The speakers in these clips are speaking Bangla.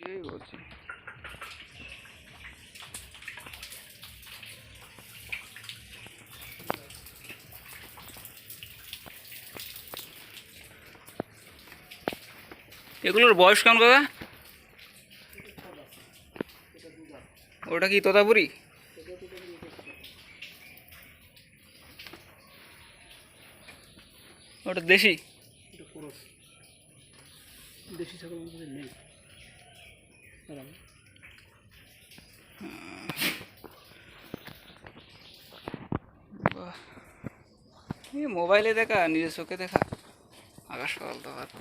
এই বলছি। এগুলোর বয়স কেমন কাকা ওটা কি তোতাপুরি? ওটা দেশি? দেশি ছাগল নেই। বাহ। মোবাইলে দেখা নিজের চোখে দেখা। আকাশ আসো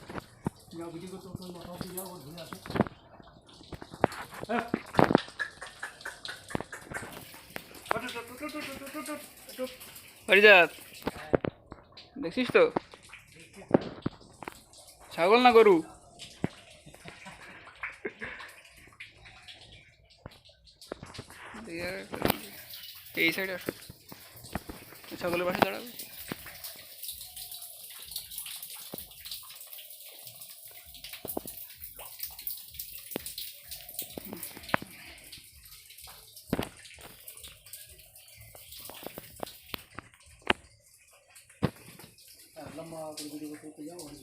হরিজাত দেখছিস তো? ছাগল না গরু? এই সাইডে আসো। ছাগলের পাশে দাঁড়াবে লম্বা করে ভিডিও করতে যাও ওর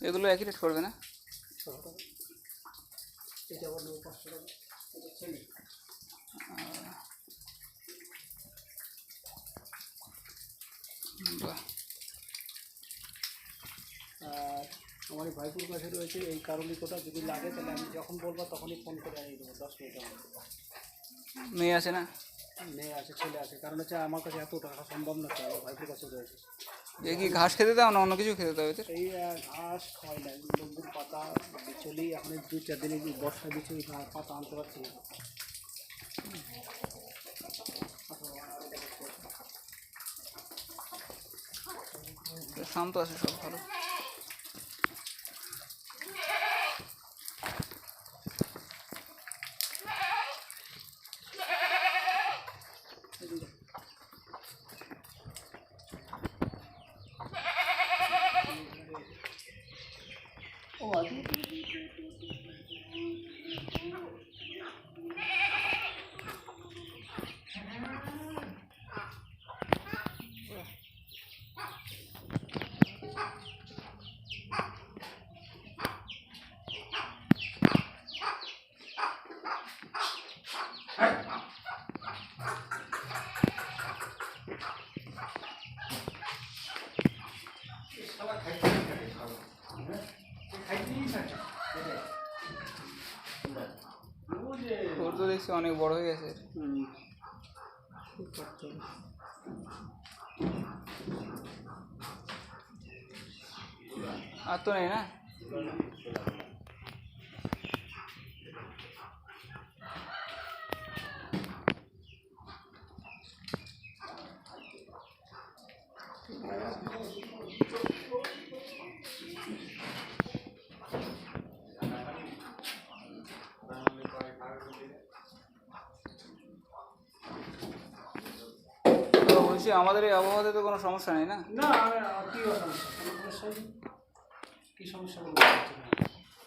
এগুলো একই রেট করবে না? বাহ। আর আমার এই ভাইপুর কাছে রয়েছে এই কারণে কোটা যদি লাগে তাহলে আমি যখন বলব তখনই ফোন করে আনিয়ে দেবো দশ মিনিটের মধ্যে। মেয়ে আছে না? মেয়ে আছে ছেলে আছে কারণ হচ্ছে আমার কাছে এত টাকা সম্ভব না আমার ভাইপুর কাছে রয়েছে। এ কি ঘাস খেতে দাও না অন্য কিছু খেতে দাও এদের এই ঘাস খাওয়াই না লম্বুর পাতা বিচলি এখন দু চার দিনে যে বর্ষা দিচ্ছে পাতা আনতে পারছি না। শান্ত আছে সব ভালো ও আছে ওর তো দেখছি অনেক বড় হয়ে গেছে হুম খুব করতে হবে। আর তো নেই না তো বলছি আমাদের এই আবহাওয়াতে তো কোনো সমস্যা নেই না? না কি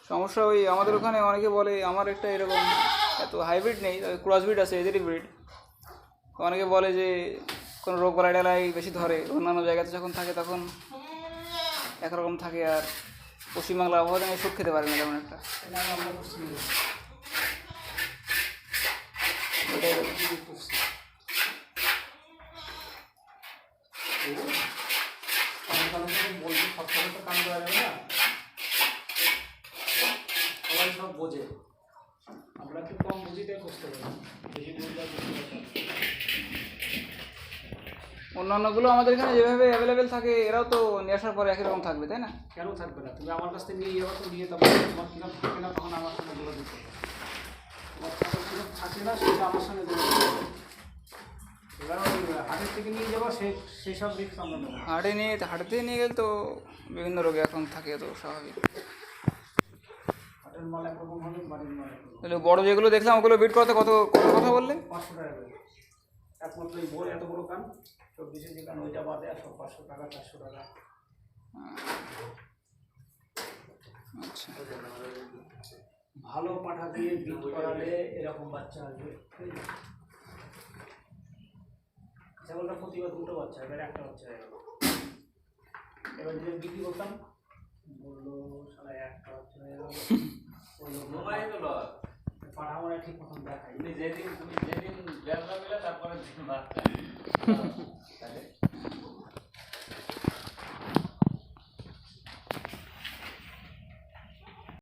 সমস্যা ওই আমাদের ওখানে অনেকে বলে আমার একটা এরকম এত হাইব্রিড নেই তবে ক্রসবিড আছে এদেরই ব্রিড অনেকে বলে যে কোনো রোগ বালাই ডালাই বেশি ধরে অন্যান্য জায়গাতে যখন থাকে তখন একরকম থাকে আর পশ্চিমবাংলা আবহাওয়াতে আমি সুখ খেতে পারে না তেমন একটা। ওটাই কি করছি? এই যে, আমার কারণে তো বলছি, সব সময় তো কান দেওয়া যাবে না। সবাই সব বোঝে আমরা একটু কম বুঝি তাই করতে পারি বেশি বুঝলে আর বুঝতে পারতাম না। অন্যান্যগুলো আমাদের এখানে যেভাবে অ্যাভেলেবেল থাকে এরাও তো নিয়ে আসার পরে একই রকম থাকবে তাই না? কেন থাকবে না? তুমি আমার কাছ থেকে নিয়ে যাব তো নিয়ে তারপর তোমার কিনা থাকে না তখন আমার সঙ্গে যোগাযোগ করবে না সেটা আমার সঙ্গে এবার হাটের থেকে নিয়ে যাব সে সেই সব রিক্স আমরা নেব। হাটে নিয়ে হাটেতে নিয়ে গেলে তো বিভিন্ন রোগে এখন থাকে তো স্বাভাবিক হাটের মাল একরকম হবে বাড়ির মাল একরকম তাহলে বড় যেগুলো দেখলাম ওগুলো বিট করতে কত কত কথা বললে? পাঁচশো টাকা একমাত্র এই এত বড় কান। চব্বিশে যে কান ওইটা বাদে একশো পাঁচশো টাকা চারশো টাকা। আচ্ছা। ভালো পাঠা দিয়ে বিট করালে এরকম বাচ্চা আসবে। ছাগলটা প্রতিবার দুটো বাচ্চা এবার একটা বাচ্চা হয়ে গেল। এবার যদি বিক্রি করতাম বলল সারা একটা বাচ্চা হয়ে গেল। তুমি যেদিন তুমি যেদিন ব্যবসা মিলে তারপরে